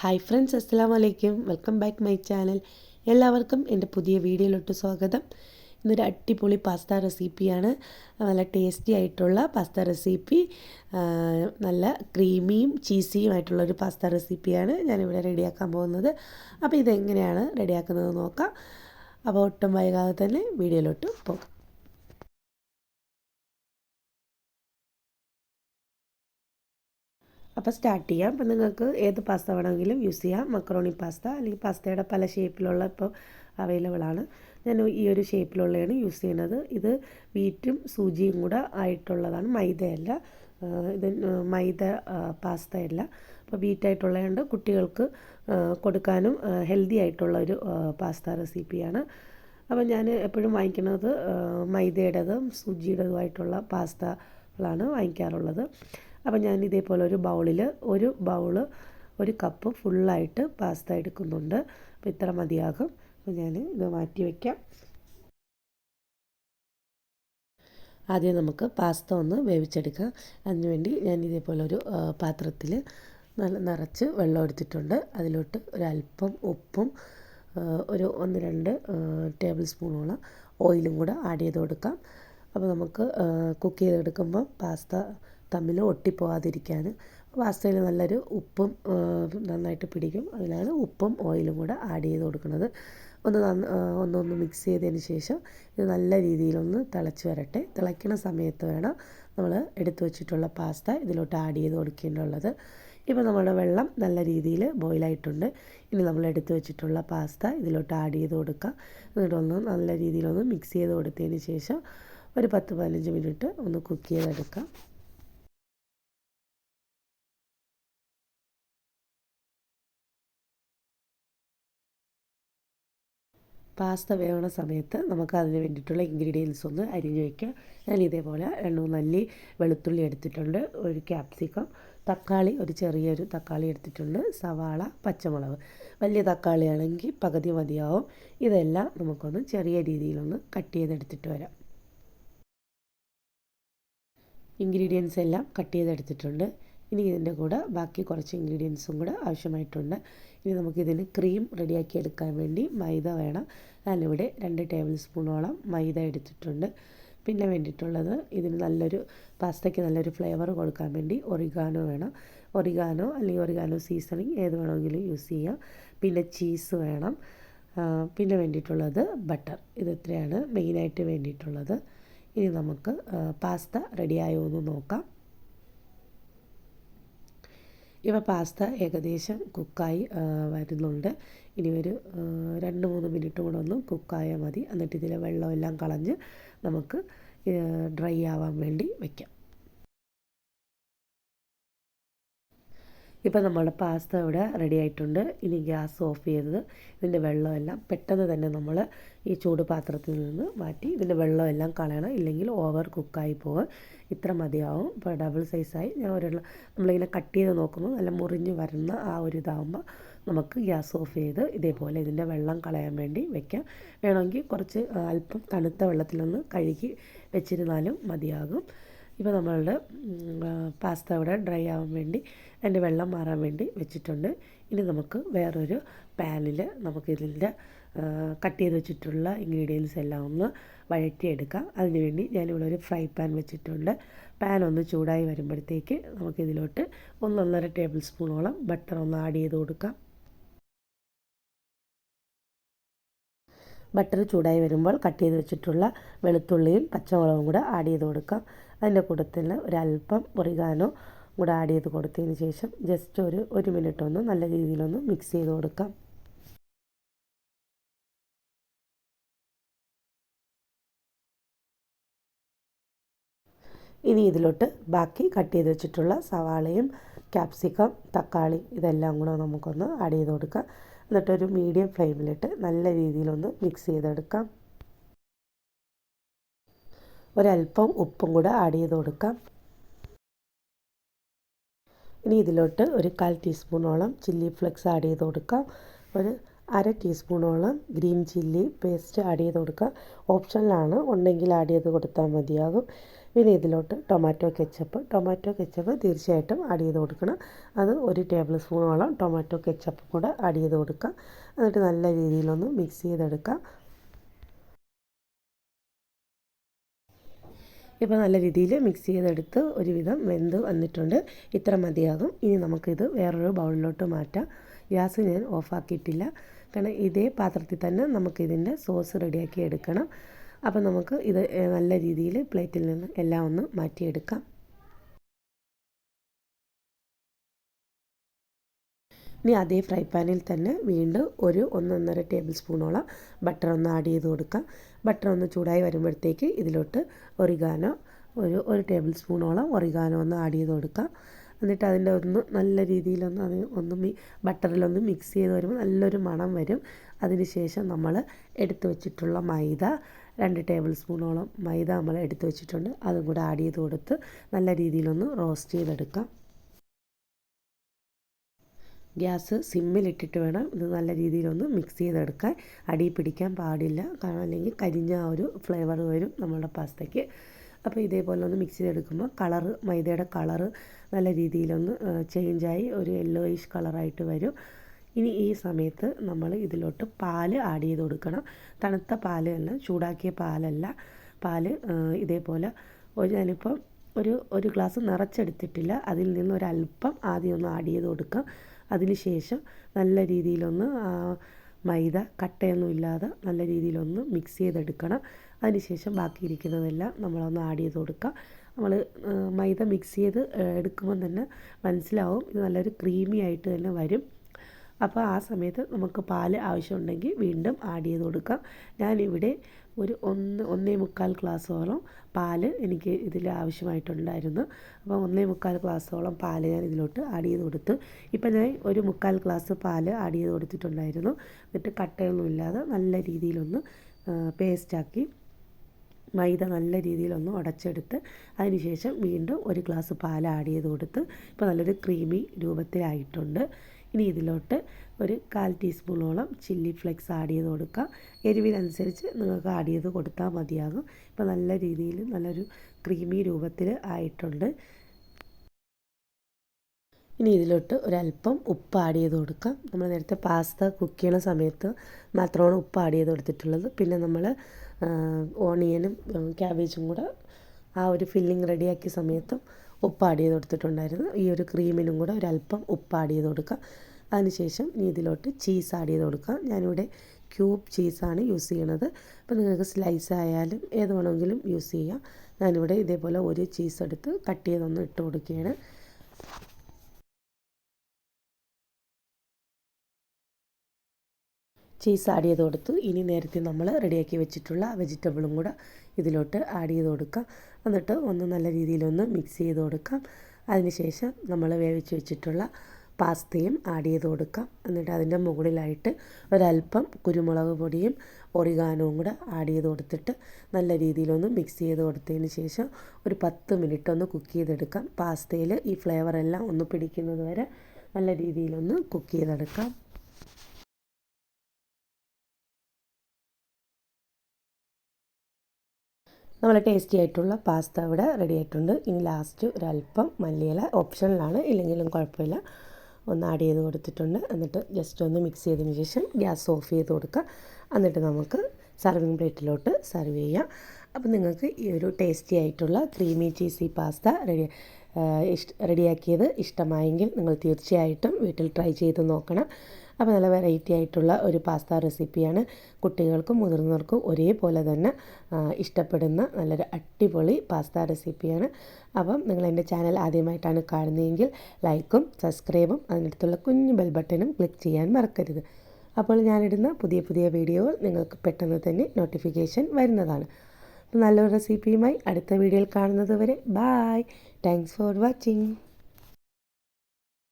Hi friends അസ്സാം വലൈക്കും welcome back my channel എല്ലാവർക്കും എന്റെ പുതിയ വീഡിയോയിലോട്ട് സ്വാഗതം. ഇന്നൊരു അടിപൊളി പാസ്ത റെസിപ്പിയാണ് നല്ല ടേസ്റ്റി ആയിട്ടുള്ള പാസ്ത റെസിപ്പി നല്ല ക്രീമിയും ചീസിയും ആയിട്ടുള്ളൊരു പാസ്ത റെസിപ്പിയാണ് ഞാനിവിടെ റെഡിയാക്കാൻ പോകുന്നത്. അപ്പോൾ ഇതെങ്ങനെയാണ് റെഡിയാക്കുന്നത് നോക്കാം. അപ്പോൾ ഒട്ടും വൈകാതെ തന്നെ വീഡിയോയിലോട്ട് പോകാം. അപ്പോൾ സ്റ്റാർട്ട് ചെയ്യാം. അപ്പോൾ നിങ്ങൾക്ക് ഏത് പാസ്ത വേണമെങ്കിലും യൂസ് ചെയ്യാം. മക്രോണി പാസ്ത അല്ലെങ്കിൽ പാസ്തയുടെ പല ഷേപ്പിലുള്ള ഇപ്പോൾ അവൈലബിൾ ആണ്. ഞാൻ ഈ ഒരു ഷേപ്പിലുള്ളതാണ് യൂസ് ചെയ്യുന്നത്. ഇത് വീറ്റും സൂചിയും കൂടെ ആയിട്ടുള്ളതാണ്. മൈദയല്ല. ഇത് മൈദ പാസ്തയല്ല അപ്പോൾ വീറ്റായിട്ടുള്ളതുകൊണ്ട് കുട്ടികൾക്ക് കൊടുക്കാനും ഹെൽത്തി ആയിട്ടുള്ള ഒരു പാസ്ത റെസിപ്പിയാണ് അപ്പോൾ ഞാൻ എപ്പോഴും വാങ്ങിക്കുന്നത് മൈദയുടേതും സൂചിയുടേതുമായിട്ടുള്ള പാസ്തകളാണ് വാങ്ങിക്കാറുള്ളത്. അപ്പോൾ ഞാൻ ഇതേപോലെ ഒരു ബൗളിൽ ഒരു ബൗൾ ഒരു കപ്പ് ഫുള്ളായിട്ട് പാസ്ത എടുക്കുന്നുണ്ട്. അപ്പോൾ ഇത്ര മതിയാകും. അപ്പോൾ ഞാൻ ഇത് മാറ്റി വയ്ക്കാം ആദ്യം നമുക്ക് പാസ്ത ഒന്ന് വേവിച്ചെടുക്കാം. അതിനുവേണ്ടി ഞാൻ ഇതേപോലെ ഒരു പാത്രത്തിൽ നല്ല നിറച്ച് വെള്ളം എടുത്തിട്ടുണ്ട്. അതിലോട്ട് ഒരല്പം ഉപ്പും ഒരു ഒന്ന് രണ്ട് ടേബിൾ സ്പൂണോളം ഓയിലും കൂടെ ആഡ് ചെയ്ത് കൊടുക്കാം. അപ്പോൾ നമുക്ക് കുക്ക് ചെയ്തെടുക്കുമ്പോൾ പാസ്ത തമ്മിൽ ഒട്ടിപ്പോവാതിരിക്കാൻ പാസ്തയിൽ നല്ലൊരു ഉപ്പും നന്നായിട്ട് പിടിക്കും. അതിലാണ് ഉപ്പും ഓയിലും കൂടെ ആഡ് ചെയ്ത് കൊടുക്കുന്നത്. ഒന്ന് ഒന്നൊന്ന് മിക്സ് ചെയ്തതിന് ശേഷം ഇത് നല്ല രീതിയിലൊന്ന് തിളച്ച് വരട്ടെ. തിളയ്ക്കുന്ന സമയത്ത് വേണം നമ്മൾ എടുത്തു വെച്ചിട്ടുള്ള പാസ്ത ഇതിലോട്ട് ആഡ് ചെയ്ത് കൊടുക്കേണ്ടുള്ളത് ഇപ്പോൾ നമ്മുടെ വെള്ളം നല്ല രീതിയിൽ ബോയിലായിട്ടുണ്ട്. ഇനി നമ്മൾ എടുത്തു വെച്ചിട്ടുള്ള പാസ്ത ഇതിലോട്ട് ആഡ് ചെയ്ത് കൊടുക്കുക എന്നിട്ടൊന്ന് നല്ല രീതിയിലൊന്ന് മിക്സ് ചെയ്ത് കൊടുത്തതിന് ശേഷം ഒരു പത്ത് പതിനഞ്ച് മിനിറ്റ് ഒന്ന് കുക്ക് ചെയ്തെടുക്കാം. പാസ്ത വേവണ സമയത്ത് നമുക്ക് അതിന് വേണ്ടിയിട്ടുള്ള ഇൻഗ്രീഡിയൻസ് ഒന്ന് അരിഞ്ഞ് വയ്ക്കാം ഞാൻ ഇതേപോലെ രണ്ട് മൂന്ന് അല്ലി വെളുത്തുള്ളി എടുത്തിട്ടുണ്ട് ഒരു ക്യാപ്സിക്കം തക്കാളി ഒരു ചെറിയൊരു തക്കാളി എടുത്തിട്ടുണ്ട് സവാള പച്ചമുളക്. വലിയ തക്കാളി ആണെങ്കിൽ പകുതി മതിയാവും. ഇതെല്ലാം നമുക്കൊന്ന് ചെറിയ രീതിയിലൊന്ന് കട്ട് ചെയ്തെടുത്തിട്ട് വരാം. ഇൻഗ്രീഡിയൻസ് എല്ലാം കട്ട് ചെയ്തെടുത്തിട്ടുണ്ട്. ഇനി ഇതിന്റെ കൂടെ ബാക്കി കുറച്ച് ഇൻഗ്രീഡിയൻസും കൂടെ ആവശ്യമായിട്ടുണ്ട്. ഇനി നമുക്കിതിന് ക്രീം റെഡിയാക്കി എടുക്കാൻ വേണ്ടി മൈദ വേണം. ഞാനിവിടെ രണ്ട് ടേബിൾ സ്പൂണോളം മൈദ എടുത്തിട്ടുണ്ട്. പിന്നെ വേണ്ടിയിട്ടുള്ളത് ഇതിന് നല്ലൊരു പാസ്തയ്ക്ക് നല്ലൊരു ഫ്ലേവർ കൊടുക്കാൻ വേണ്ടി ഒറിഗാനോ വേണം. ഒറിഗാനോ അല്ലെങ്കിൽ ഒറിഗാനോ സീസണിങ് ഏത് വേണമെങ്കിലും യൂസ് ചെയ്യാം. പിന്നെ ചീസ് വേണം. പിന്നെ വേണ്ടിയിട്ടുള്ളത് ബട്ടർ ഇത് ഇത്രയാണ് മെയിനായിട്ട് വേണ്ടിയിട്ടുള്ളത്. ഇനി നമുക്ക് പാസ്ത റെഡിയായോ എന്ന് നോക്കാം. ഇവ പാസ്ത ഏകദേശം കുക്കായി വരുന്നുണ്ട്. ഇനി ഒരു രണ്ട് മൂന്ന് മിനിറ്റ് കൂടെ ഒന്ന് കുക്കായാൽ മതി. എന്നിട്ട് ഇതിലെ വെള്ളമെല്ലാം കളഞ്ഞ് നമുക്ക് ഡ്രൈ ആവാൻ വേണ്ടി വയ്ക്കാം ഇപ്പം നമ്മുടെ പാസ്ത ഇവിടെ റെഡി ആയിട്ടുണ്ട്. ഇനി ഗ്യാസ് ഓഫ് ചെയ്തത് ഇതിന്റെ വെള്ളമെല്ലാം പെട്ടെന്ന് തന്നെ നമ്മൾ ഈ ചൂട് പാത്രത്തിൽ നിന്ന് മാറ്റി ഇതിന്റെ വെള്ളമെല്ലാം കളയണം. ഇല്ലെങ്കിൽ ഓവർ കുക്കായി പോകും. ഇത്ര മതിയാവും. ഇപ്പോൾ ഡബിൾ സൈസായി ഞാൻ ഒരെണ്ണം നമ്മളിങ്ങനെ കട്ട് ചെയ്ത് നോക്കുമ്പോൾ നല്ല മുറിഞ്ഞ് വരുന്ന ആ ഒരു ഇതാകുമ്പോൾ നമുക്ക് ഗ്യാസ് ഓഫ് ചെയ്ത് ഇതേപോലെ ഇതിന്റെ വെള്ളം കളയാൻ വേണ്ടി വെക്കാം. വേണമെങ്കിൽ കുറച്ച് അല്പം തണുത്ത വെള്ളത്തിലൊന്ന് കഴുകി വെച്ചിരുന്നാലും മതിയാകും. ഇപ്പോൾ നമ്മളുടെ പാസ്ത ഇവിടെ ഡ്രൈ ആവാൻ വേണ്ടി അതിന്റെ വെള്ളം മാറാൻ വേണ്ടി വെച്ചിട്ടുണ്ട്. ഇനി നമുക്ക് വേറൊരു പാനിൽ നമുക്ക് ഇതിന്റെ കട്ട് ചെയ്ത് വെച്ചിട്ടുള്ള ഇൻഗ്രീഡിയൻസ് എല്ലാം ഒന്ന് വഴറ്റിയെടുക്കാം. അതിനുവേണ്ടി ഞാനിവിടെ ഒരു ഫ്രൈ പാൻ വെച്ചിട്ടുണ്ട്. പാൻ ഒന്ന് ചൂടായി വരുമ്പോഴത്തേക്ക് നമുക്കിതിലോട്ട് ഒന്നൊന്നര ടേബിൾ സ്പൂണോളം ബട്ടർ ഒന്ന് ആഡ് ചെയ്ത് കൊടുക്കാം. ബട്ടർ ചൂടായി വരുമ്പോൾ കട്ട് ചെയ്ത് വെച്ചിട്ടുള്ള വെളുത്തുള്ളിയും പച്ചമുളകും കൂടെ ആഡ് ചെയ്ത് കൊടുക്കാം. അതിന്റെ കൂട്ടത്തിൽ ഒരല്പം ഒറിഗാനോ കൂടെ ആഡ് ചെയ്ത് കൊടുത്തതിന് ശേഷം ജസ്റ്റ് ഒരു ഒരു മിനിറ്റ് ഒന്ന് നല്ല രീതിയിലൊന്ന് മിക്സ് ചെയ്ത് കൊടുക്കാം. ഇനി ഇതിലോട്ട് ബാക്കി കട്ട് ചെയ്ത് വെച്ചിട്ടുള്ള സവാളയും ക്യാപ്സിക്കം തക്കാളി ഇതെല്ലാം കൂടെ നമുക്കൊന്ന് ആഡ് ചെയ്ത് കൊടുക്കാം. എന്നിട്ടൊരു മീഡിയം ഫ്ലെയിമിലിട്ട് നല്ല രീതിയിലൊന്ന് മിക്സ് ചെയ്തെടുക്കാം. ഒരല്പം ഉപ്പും കൂടെ ആഡ് ചെയ്ത് കൊടുക്കാം. ഇനി ഇതിലോട്ട് ഒരു കാൽ ടീസ്പൂണോളം ചില്ലി ഫ്ലെക്സ് ആഡ് ചെയ്ത് കൊടുക്കാം. ഒരു അര ടീസ്പൂണോളം ഗ്രീൻ ചില്ലി പേസ്റ്റ് ആഡ് ചെയ്ത് കൊടുക്കാം. ഓപ്ഷനിലാണ് ഉണ്ടെങ്കിൽ ആഡ് ചെയ്ത് കൊടുത്താൽ മതിയാകും. പിന്നെ ഇതിലോട്ട് ടൊമാറ്റോ കെച്ചപ്പ്. ടൊമാറ്റോ കെച്ചപ്പ് തീർച്ചയായിട്ടും ആഡ് ചെയ്ത് കൊടുക്കണം. അത് ഒരു ടേബിൾ സ്പൂണോളം ടൊമാറ്റോ കെച്ചപ്പ് കൂടെ ആഡ് ചെയ്ത് കൊടുക്കുക എന്നിട്ട് നല്ല രീതിയിലൊന്ന് മിക്സ് ചെയ്തെടുക്കുക ഇപ്പോൾ നല്ല രീതിയിൽ മിക്സ് ചെയ്തെടുത്ത് ഒരുവിധം വെന്ത് വന്നിട്ടുണ്ട്. ഇത്ര മതിയാകും. ഇനി നമുക്കിത് വേറൊരു ബൗളിലോട്ട് മാറ്റാം. ഗ്യാസ് ഞാൻ ഓഫാക്കിയിട്ടില്ല കാരണം ഇതേ പാത്രത്തിൽ തന്നെ നമുക്കിതിന്റെ സോസ് റെഡിയാക്കി എടുക്കണം. അപ്പോൾ നമുക്ക് ഇത് നല്ല രീതിയിൽ പ്ലേറ്റിൽ നിന്ന് എല്ലാം ഒന്ന് മാറ്റിയെടുക്കാം. ഇനി അതേ ഫ്രൈ പാനിൽ തന്നെ വീണ്ടും ഒരു ഒന്നൊന്നര ടേബിൾ സ്പൂണോളം ബട്ടർ ഒന്ന് ആഡ് ചെയ്ത് കൊടുക്കാം. ബട്ടർ ഒന്ന് ചൂടായി വരുമ്പോഴത്തേക്ക് ഇതിലോട്ട് ഒറിഗാനോ ഒരു ഒരു ടേബിൾ സ്പൂണോളം ഒറിഗാനോ ഒന്ന് ആഡ് ചെയ്ത് കൊടുക്കാം. എന്നിട്ട് അതിന്റെ ഒന്ന് നല്ല രീതിയിലൊന്ന് അത് ഒന്ന് മി ബട്ടറിലൊന്ന് മിക്സ് ചെയ്ത് വരുമ്പോൾ നല്ലൊരു മണം വരും. അതിന് ശേഷം നമ്മൾ എടുത്തു വച്ചിട്ടുള്ള മൈദ രണ്ട് ടേബിൾ സ്പൂണോളം മൈദ നമ്മൾ എടുത്തു വെച്ചിട്ടുണ്ട്. അതും കൂടെ ആഡ് ചെയ്ത് കൊടുത്ത് നല്ല രീതിയിലൊന്ന് റോസ്റ്റ് ചെയ്തെടുക്കാം. ഗ്യാസ് സിമ്മിലിട്ടിട്ട് വേണം ഇത് നല്ല രീതിയിലൊന്ന് മിക്സ് ചെയ്തെടുക്കാൻ. അടി പിടിക്കാൻ പാടില്ല. കാരണം അല്ലെങ്കിൽ കരിഞ്ഞ ആ ഒരു ഫ്ലേവർ വരും നമ്മുടെ പാസ്തയ്ക്ക്. അപ്പോൾ ഇതേപോലെ ഒന്ന് മിക്സ് ചെയ്തെടുക്കുമ്പോൾ കളറ് മൈദയുടെ കളറ് നല്ല രീതിയിലൊന്ന് ചേഞ്ചായി ഒരു യെല്ലോയിഷ് കളറായിട്ട് വരും. ഇനി ഈ സമയത്ത് നമ്മൾ ഇതിലോട്ട് പാൽ ആഡ് ചെയ്ത് കൊടുക്കണം. തണുത്ത പാൽ അല്ല ചൂടാക്കിയ പാലല്ല. പാൽ ഇതേപോലെ ഒരു ഞാനിപ്പോൾ ഒരു ഒരു ഗ്ലാസ് നിറച്ചെടുത്തിട്ടില്ല. അതിൽ നിന്ന് ഒരല്പം ആദ്യം ഒന്ന് ആഡ് ചെയ്ത് കൊടുക്കാം. അതിന് ശേഷം നല്ല രീതിയിലൊന്ന് മൈദ കട്ടയൊന്നും ഇല്ലാതെ നല്ല രീതിയിലൊന്ന് മിക്സ് ചെയ്തെടുക്കണം. അതിനുശേഷം ബാക്കി ഇരിക്കുന്നതെല്ലാം നമ്മളൊന്ന് ആഡ് ചെയ്ത് കൊടുക്കാം. നമ്മൾ മൈദ മിക്സ് ചെയ്ത് എടുക്കുമ്പോൾ തന്നെ മനസ്സിലാവും. ഇത് നല്ലൊരു ക്രീമി ആയിട്ട് തന്നെ വരും. അപ്പോൾ ആ സമയത്ത് നമുക്ക് പാൽ ആവശ്യമുണ്ടെങ്കിൽ വീണ്ടും ആഡ് ചെയ്ത് കൊടുക്കാം. ഞാനിവിടെ ഒരു ഒന്ന് ഒന്നേ മുക്കാൽ ഗ്ലാസ്സോളം പാൽ എനിക്ക് ഇതിൽ ആവശ്യമായിട്ടുണ്ടായിരുന്നു. അപ്പോൾ ഒന്നേ മുക്കാൽ ഗ്ലാസ്സോളം പാൽ ഞാൻ ഇതിലോട്ട് ആഡ് ചെയ്ത് കൊടുത്തു. ഇപ്പം ഞാൻ ഒരു മുക്കാൽ ഗ്ലാസ് പാൽ ആഡ് ചെയ്ത് കൊടുത്തിട്ടുണ്ടായിരുന്നു. എന്നിട്ട് കട്ടയൊന്നുമില്ലാതെ നല്ല രീതിയിലൊന്ന് പേസ്റ്റാക്കി മൈദ നല്ല രീതിയിലൊന്ന് ഉടച്ചെടുത്ത് അതിനുശേഷം വീണ്ടും ഒരു ഗ്ലാസ് പാൽ ആഡ് ചെയ്ത് കൊടുത്ത് ഇപ്പോൾ നല്ലൊരു ക്രീമി രൂപത്തിലായിട്ടുണ്ട്. ഇനി ഇതിലോട്ട് ഒരു കാൽ ടീസ്പൂണോളം ചില്ലി ഫ്ലെക്സ് ആഡ് ചെയ്ത് കൊടുക്കാം. എരിവിനനുസരിച്ച് നിങ്ങൾക്ക് ആഡ് ചെയ്ത് കൊടുത്താൽ മതിയാകും. ഇപ്പോൾ നല്ല രീതിയിൽ നല്ലൊരു ക്രീമി രൂപത്തിൽ ആയിട്ടുണ്ട്. ഇനി ഇതിലോട്ട് ഒരല്പം ഉപ്പ് ആഡ് ചെയ്ത് കൊടുക്കാം. നമ്മൾ നേരത്തെ പാസ്ത കുക്ക് ചെയ്യണ സമയത്ത് മാത്രമാണ് ഉപ്പ് ആഡ് ചെയ്ത് കൊടുത്തിട്ടുള്ളത്. പിന്നെ നമ്മൾ ഓണിയനും ക്യാബേജും കൂടെ ആ ഒരു ഫില്ലിങ് റെഡിയാക്കിയ സമയത്തും ഉപ്പ് ആഡ് ചെയ്ത് കൊടുത്തിട്ടുണ്ടായിരുന്നു. ഈ ഒരു ക്രീമിനും കൂടെ ഒരല്പം ഉപ്പ് ആഡ് ചെയ്ത് കൊടുക്കുക. അതിനുശേഷം ഇനി ഇതിലോട്ട് ചീസ് ആഡ് ചെയ്ത് കൊടുക്കുക. ഞാനിവിടെ ക്യൂബ് ചീസാണ് യൂസ് ചെയ്യണത് അപ്പോൾ നിങ്ങൾക്ക് സ്ലൈസ് ആയാലും ഏത് വേണമെങ്കിലും യൂസ് ചെയ്യാം. ഞാനിവിടെ ഇതേപോലെ ഒരു ചീസ് എടുത്ത് കട്ട് ചെയ്തൊന്ന് ഇട്ട് കൊടുക്കുകയാണ്. ചീസ് ആഡ് ചെയ്ത് കൊടുത്തു. ഇനി നേരത്തെ നമ്മൾ റെഡിയാക്കി വെച്ചിട്ടുള്ള വെജിറ്റബിളും കൂടെ ഇതിലോട്ട് ആഡ് ചെയ്ത് കൊടുക്കാം എന്നിട്ട് ഒന്ന് നല്ല രീതിയിലൊന്ന് മിക്സ് ചെയ്ത് കൊടുക്കാം. അതിനുശേഷം നമ്മൾ വേവിച്ച് വെച്ചിട്ടുള്ള പാസ്തയും ആഡ് ചെയ്ത് കൊടുക്കാം. എന്നിട്ട് അതിന്റെ മുകളിലായിട്ട് ഒരല്പം കുരുമുളക് പൊടിയും ഒറിഗാനവും കൂടെ ആഡ് ചെയ്ത് കൊടുത്തിട്ട് നല്ല രീതിയിലൊന്ന് മിക്സ് ചെയ്ത് കൊടുത്തതിന് ശേഷം ഒരു പത്ത് മിനിറ്റ് ഒന്ന് കുക്ക് ചെയ്തെടുക്കാം. പാസ്തയിൽ ഈ ഫ്ലേവറെല്ലാം ഒന്ന് പിടിക്കുന്നത് വരെ നല്ല രീതിയിലൊന്ന് കുക്ക് ചെയ്തെടുക്കാം. നമ്മൾ ടേസ്റ്റി ആയിട്ടുള്ള പാസ്ത ഇവിടെ റെഡി ആയിട്ടുണ്ട്. ഇനി ലാസ്റ്റ് ഒരല്പം മല്ലിയില ഓപ്ഷനിലാണ് ഇല്ലെങ്കിലും കുഴപ്പമില്ല. ഒന്ന് ആഡ് ചെയ്ത് കൊടുത്തിട്ടുണ്ട്. എന്നിട്ട് ജസ്റ്റ് ഒന്ന് മിക്സ് ചെയ്തതിന് ശേഷം ഗ്യാസ് ഓഫ് ചെയ്ത് കൊടുക്കുക. എന്നിട്ട് നമുക്ക് സർവിങ് പ്ലേറ്റിലോട്ട് സെർവ് ചെയ്യാം. അപ്പോൾ നിങ്ങൾക്ക് ഈ ഒരു ടേസ്റ്റി ആയിട്ടുള്ള ക്രീമി ചീസി പാസ്ത റെഡി ഇഷ്ട റെഡിയാക്കിയത് ഇഷ്ടമായെങ്കിൽ നിങ്ങൾ തീർച്ചയായിട്ടും വീട്ടിൽ ട്രൈ ചെയ്ത് നോക്കണം. അപ്പോൾ നല്ല വെറൈറ്റി ആയിട്ടുള്ള ഒരു പാസ്ത റെസിപ്പിയാണ് കുട്ടികൾക്കും മുതിർന്നവർക്കും ഒരേപോലെ തന്നെ ഇഷ്ടപ്പെടുന്ന നല്ലൊരു അടിപൊളി പാസ്ത റെസിപ്പിയാണ് അപ്പം നിങ്ങൾ എന്റെ ചാനൽ ആദ്യമായിട്ടാണ് കാണുന്നതെങ്കിൽ ലൈക്കും സബ്സ്ക്രൈബും അതിനടുത്തുള്ള കുഞ്ഞു ബെൽ ബട്ടണും ക്ലിക്ക് ചെയ്യാൻ മറക്കരുത്. അപ്പോൾ ഞാനിടുന്ന പുതിയ പുതിയ വീഡിയോകൾ നിങ്ങൾക്ക് പെട്ടെന്ന് തന്നെ നോട്ടിഫിക്കേഷൻ വരുന്നതാണ്. നല്ലൊരു റെസിപ്പിയുമായി അടുത്ത വീഡിയോയിൽ കാണുന്നത് വരെ ബായ് താങ്ക്സ് ഫോർ വാച്ചിങ്